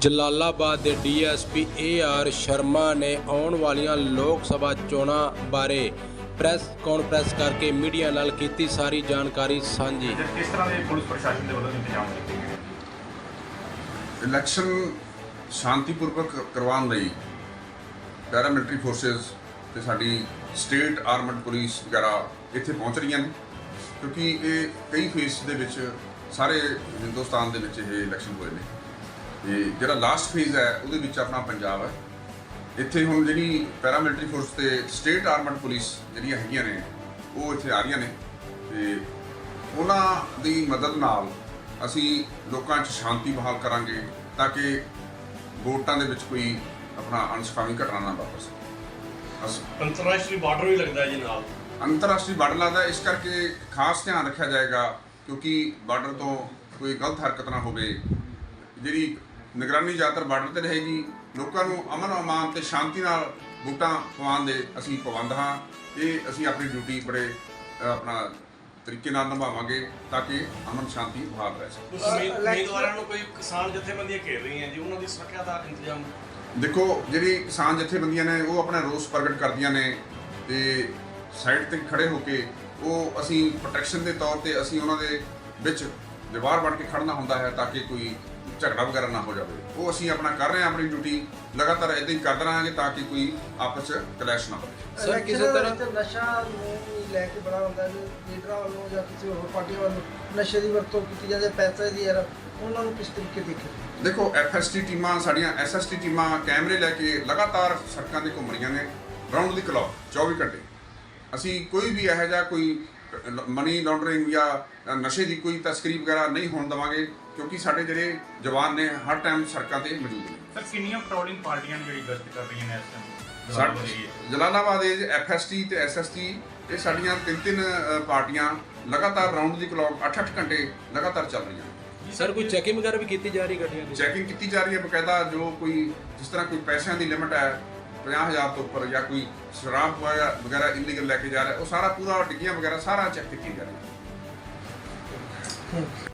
ਜਲਾਲਾਬਾਦ ਦੇ ਡੀਐਸਪੀ ਏਆਰ ਸ਼ਰਮਾ ਨੇ ਆਉਣ ਵਾਲੀਆਂ ਲੋਕ ਸਭਾ ਚੋਣਾਂ ਬਾਰੇ ਪ੍ਰੈਸ ਕਾਨਫਰੰਸ ਕਰਕੇ ਮੀਡੀਆ ਨਾਲ ਕੀਤੀ ਸਾਰੀ ਜਾਣਕਾਰੀ ਸਾਂਝੀ। ਕਿਸ ਤਰ੍ਹਾਂ ਦੇ ਪੁਲਿਸ ਪ੍ਰਸ਼ਾਸਨ ਦੇ ਵੱਲੋਂ ਇੰਤਜ਼ਾਮ ਕੀਤੇ ਗਏ? ਇਲੈਕਸ਼ਨ ਸ਼ਾਂਤੀਪੂਰਵਕ ਕਰਵਾਉਣ ਲਈ ਪੈਰਾਮਿਲਟਰੀ ਫੋਰਸਸ ਤੇ ਸਾਡੀ ਸਟੇਟ ਆਰਮਡ ਪੁਲਿਸ ਵਗੈਰਾ ਇੱਥੇ ਪਹੁੰਚ ਰਹੀਆਂ ਨੇ ਕਿਉਂਕਿ ਇਹ ਕਈ ਫੇਸ ਦੇ ਵਿੱਚ ਸਾਰੇ ਹਿੰਦੁਸਤਾਨ ਦੇ ਵਿੱਚ ਇਹ ਇਲੈਕਸ਼ਨ ਹੋਏ ਨੇ। ਤੇ ਜਿਹੜਾ ਲਾਸਟ ਫੇਜ਼ ਹੈ ਉਹਦੇ ਵਿੱਚ ਆਪਣਾ ਪੰਜਾਬ ਹੈ। ਇੱਥੇ ਹੁਣ ਜਿਹੜੀ ਪੈਰਾਮਿਲਟਰੀ ਫੋਰਸ ਤੇ ਸਟੇਟ ਆਰਮਡ ਪੁਲਿਸ ਜਿਹੜੀਆਂ ਹੈਗੀਆਂ ਨੇ ਉਹ ਇੱਥੇ ਆ ਰਹੀਆਂ ਨੇ ਤੇ ਉਹਨਾਂ ਦੀ ਮਦਦ ਨਾਲ ਅਸੀਂ ਲੋਕਾਂ 'ਚ ਸ਼ਾਂਤੀ ਬਹਾਲ ਕਰਾਂਗੇ ਤਾਂ ਕਿ ਵੋਟਾਂ ਦੇ ਵਿੱਚ ਕੋਈ ਆਪਣਾ ਅਨਸਕਾਮੀ ਘਟਨਾ ਨਾ ਵਾਪਰ ਸਕੇ। ਅੰਤਰਰਾਸ਼ਟਰੀ ਬਾਰਡਰ ਵੀ ਲੱਗਦਾ ਹੈ ਜੀ ਨਾਲ। ਅੰਤਰਰਾਸ਼ਟਰੀ ਬਾਰਡਰ ਲੱਗਦਾ ਇਸ ਕਰਕੇ ਖਾਸ ਧਿਆਨ ਰੱਖਿਆ ਜਾਏਗਾ ਕਿਉਂਕਿ ਬਾਰਡਰ ਤੋਂ ਕੋਈ ਗਲਤ ਹਰਕਤ ਨਾ ਹੋਵੇ। ਜਿਹੜੀ ਨਿਗਰਾਨੀ ਜ਼ਿਆਦਾਤਰ ਬਾਰਡਰ ਤੇ ਰਹੇਗੀ। ਲੋਕਾਂ ਨੂੰ ਅਮਨ ਅਮਾਨ ਤੇ ਸ਼ਾਂਤੀ ਨਾਲ ਵੋਟਾਂ ਪਵਾਉਣ ਦੇ ਅਸੀਂ ਪਾਬੰਦ ਹਾਂ। ਇਹ ਅਸੀਂ ਆਪਣੀ ਡਿਊਟੀ ਬੜੇ ਆਪਣਾ ਤਰੀਕੇ ਨਾਲ ਨਿਭਾਵਾਂਗੇ ਤਾਂ ਕਿ ਅਮਨ ਸ਼ਾਂਤੀ ਬਹਾਲ ਰਹਿ ਸਕੇ। ਕੁਝ ਉਮੀਦ- ਉਮੀਦਵਾਰਾਂ ਨੂੰ ਕੋਈ ਕਿਸਾਨ ਜਥੇਬੰਦੀਆਂ ਘੇਰ ਰਹੀਆਂ ਜੀ ਉਹਨਾਂ ਦੀ ਸੁਰੱਖਿਆ ਦਾ ਇੰਤਜ਼ਾਮ? ਦੇਖੋ ਜਿਹੜੀ ਕਿਸਾਨ ਜਥੇਬੰਦੀਆਂ ਨੇ ਉਹ ਆਪਣਾ ਰੋਸ ਪ੍ਰਗਟ ਕਰਦੀਆਂ ਨੇ ਤੇ ਸਾਈਡ ਤੇ ਖੜੇ ਹੋ ਕੇ ਉਹ ਅਸੀਂ ਪ੍ਰੋਟੈਕਸ਼ਨ ਦੇ ਤੌਰ ਤੇ ਅਸੀਂ ਉਹਨਾਂ ਦੇ ਵਿੱਚ ਦੀਵਾਰ ਬਣ ਕੇ ਖੜਨਾ ਹੁੰਦਾ ਹੈ ਤਾਂ ਕਿ ਕੋਈ ਝਗੜਾ ਵਗੈਰਾ ਨਾ ਹੋ ਜਾਵੇ। ਉਹ ਅਸੀਂ ਆਪਣਾ ਕਰ ਰਹੇ ਹਾਂ ਆਪਣੀ ਡਿਊਟੀ ਲਗਾਤਾਰ ਇਦਾਂ ਹੀ ਕਰਦੇ ਰਹਾਂਗੇ ਤਾਂ ਕਿ ਕੋਈ ਆਪਸ ਚ ਕਲੈਸ਼ ਨਾ ਹੋਵੇ। ਸਰ, ਕਿਸੇ ਤਰ੍ਹਾਂ- ਵਿੱਚ ਨਸ਼ਾ ਨੂੰ ਲੈ ਕੇ ਬੜਾ ਹੁੰਦਾ ਕਿ ਲੀਡਰਾਂ ਵੱਲੋਂ ਜਾਂ ਕਿਸੇ ਹੋਰ ਪਾਰਟੀ ਵੱਲੋਂ ਨਸ਼ੇ ਦੀ ਵਰਤੋਂ ਕੀਤੀ ਜਾਂਦੀ ਹੈ ਪੈਸੇ ਦੀ ਯਾਰ ਉਹਨਾਂ ਨੂੰ ਕਿਸ ਤਰੀਕੇ ਦੇਖੇ ਦੇਖੋ ਐਫਐਸਟੀ ਟੀਮਾਂ ਸਾਡੀਆਂ ਐਸਐਸਟੀ ਟੀਮਾਂ ਕੈਮਰੇ ਲੈ ਕੇ ਲਗਾਤਾਰ ਸੜਕਾਂ ਤੇ ਘੁੰਮ ਰਹੀਆਂ ਨੇ। ਰਾਉਂਡ ਦੀ ਕਲੌਕ 24 ਘੰਟੇ। ਅਸੀਂ ਕੋਈ ਵੀ ਇਹੋ ਜਿਹਾ ਕੋਈ ਮਨੀ ਲਾਂਡਰਿੰਗ ਜਾਂ ਨਸ਼ੇ ਦੀ ਕੋਈ ਤਸਕਰੀ ਵਗੈਰਾ ਨਹੀਂ ਹੋਣ ਦੇਵਾਂਗੇ ਕਿਉਂਕਿ ਸਾਡੇ ਜਿਹੜੇ ਜਵਾਨ ਨੇ ਹਰ ਟਾਈਮ ਸੜਕਾਂ ਤੇ ਮੌਜੂਦ ਨੇ। ਸਰ ਕਿੰਨੀਆਂ ਪੈਟਰੋਲਿੰਗ ਪਾਰਟੀਆਂ ਨੇ ਜਿਹੜੀ ਗਸ਼ਤ ਕਰ ਰਹੀਆਂ ਨੇ ਇਸ ਟਾਈਮ ਸਾਡੇ ਜਲਾਲਾਬਾਦ ਦੇ ਐਫਐਸਟੀ ਤੇ ਐਸਐਸਟੀ ਇਹ ਸਾਡੀਆਂ ਤਿੰਨ ਤਿੰਨ ਪਾਰਟੀਆਂ ਲਗਾਤਾਰ ਰਾਉਂਡ ਦੀ ਕਲੌਕ 8-8 ਘੰਟੇ ਲਗਾਤਾਰ ਚੱਲ ਰਹੀਆਂ ਨੇ। ਸਰ ਕੋਈ ਚੈਕਿੰਗ ਵਗੈਰਾ ਵੀ ਕੀਤੀ ਜਾ ਰਹੀ ਗੱਡੀਆਂ ਦੀ? ਚੈਕਿੰਗ ਕੀਤੀ ਜਾ ਰਹੀ ਹੈ ਬਕਾਇਦਾ ਜੋ ਕੋਈ ਜਿਸ ਤਰ੍ਹਾਂ ਕੋਈ ਪੈਸਿਆਂ ਦੀ ਲਿਮਟ ਹੈ 50000 ਤੋਂ ਉੱਪਰ ਜਾਂ ਕੋਈ ਸ਼ਰਾਬ ਵਗੈਰਾ ਵਗੈਰਾ ਇਲੀਗਲ ਲੈ ਕੇ ਜਾ ਰਿਹਾ, ਉਹ ਸਾਰਾ ਪੂਰਾ ਡਿੱਗੀਆਂ ਵਗੈਰਾ ਸਾਰਾ ਚੈੱਕ ਕੀਤੀ ਜਾ ਰਿਹਾ